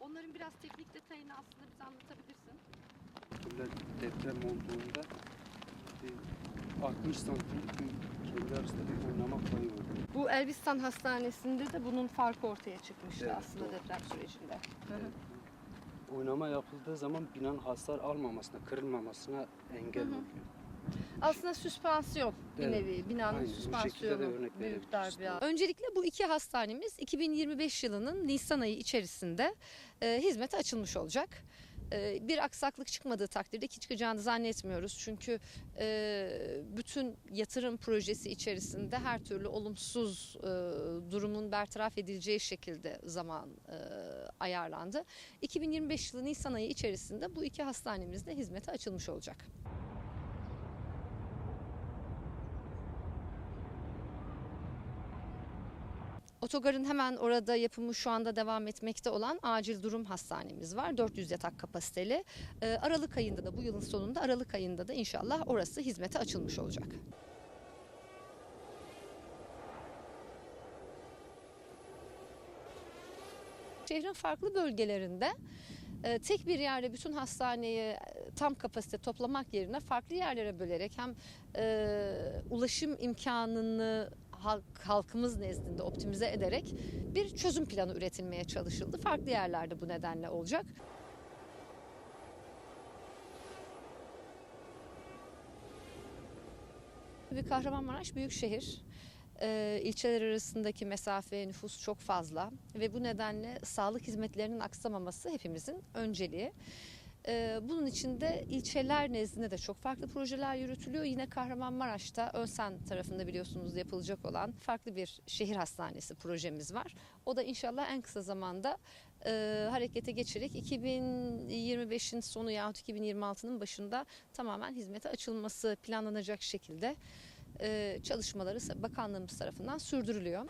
Onların biraz teknik detayını aslında bize anlatabilirsin. Böyle deprem olduğunda e, 60 santimlik bir kendi arasında bir oynama payı oldu. Bu Elbistan Hastanesi'nde de bunun farkı ortaya çıkmıştı Evet, aslında doğru. deprem sürecinde. Hı. Oynama yapıldığı zaman binanın hasar almamasına, kırılmamasına engel oluyor. Aslında süspansiyon bir Evet. nevi. Binanın Aynen, süspansiyonu büyük darbe. Öncelikle bu iki hastanemiz 2025 yılının Nisan ayı içerisinde e, hizmete açılmış olacak. E, bir aksaklık çıkmadığı takdirde ki çıkacağını zannetmiyoruz. Çünkü e, bütün yatırım projesi içerisinde her türlü olumsuz e, durumun bertaraf edileceği şekilde zaman ayarlandı. 2025 yılı Nisan ayı içerisinde bu iki hastanemiz de hizmete açılmış olacak. Otogarın hemen orada yapımı şu anda devam etmekte olan acil durum hastanemiz var. 400 yatak kapasiteli. Ee, Aralık ayında da bu yılın sonunda Aralık ayında da inşallah orası hizmete açılmış olacak. Şehrin farklı bölgelerinde e, tek bir yerde bütün hastaneyi e, tam kapasite toplamak yerine farklı yerlere bölerek hem e, ulaşım imkanını halk, halkımız nezdinde optimize ederek bir çözüm planı üretilmeye çalışıldı. Farklı yerlerde bu nedenle olacak. Bir Kahramanmaraş büyük şehir. Ee, ilçeler arasındaki mesafe, nüfus çok fazla ve bu nedenle sağlık hizmetlerinin aksamaması hepimizin önceliği. Ee, bunun için de ilçeler nezdinde de çok farklı projeler yürütülüyor. Yine Kahramanmaraş'ta Önsen tarafında biliyorsunuz yapılacak olan farklı bir şehir hastanesi projemiz var. O da inşallah en kısa zamanda e, harekete geçerek 2025'in sonu yahut 2026'nın başında tamamen hizmete açılması planlanacak şekilde e, çalışmaları bakanlığımız tarafından sürdürülüyor.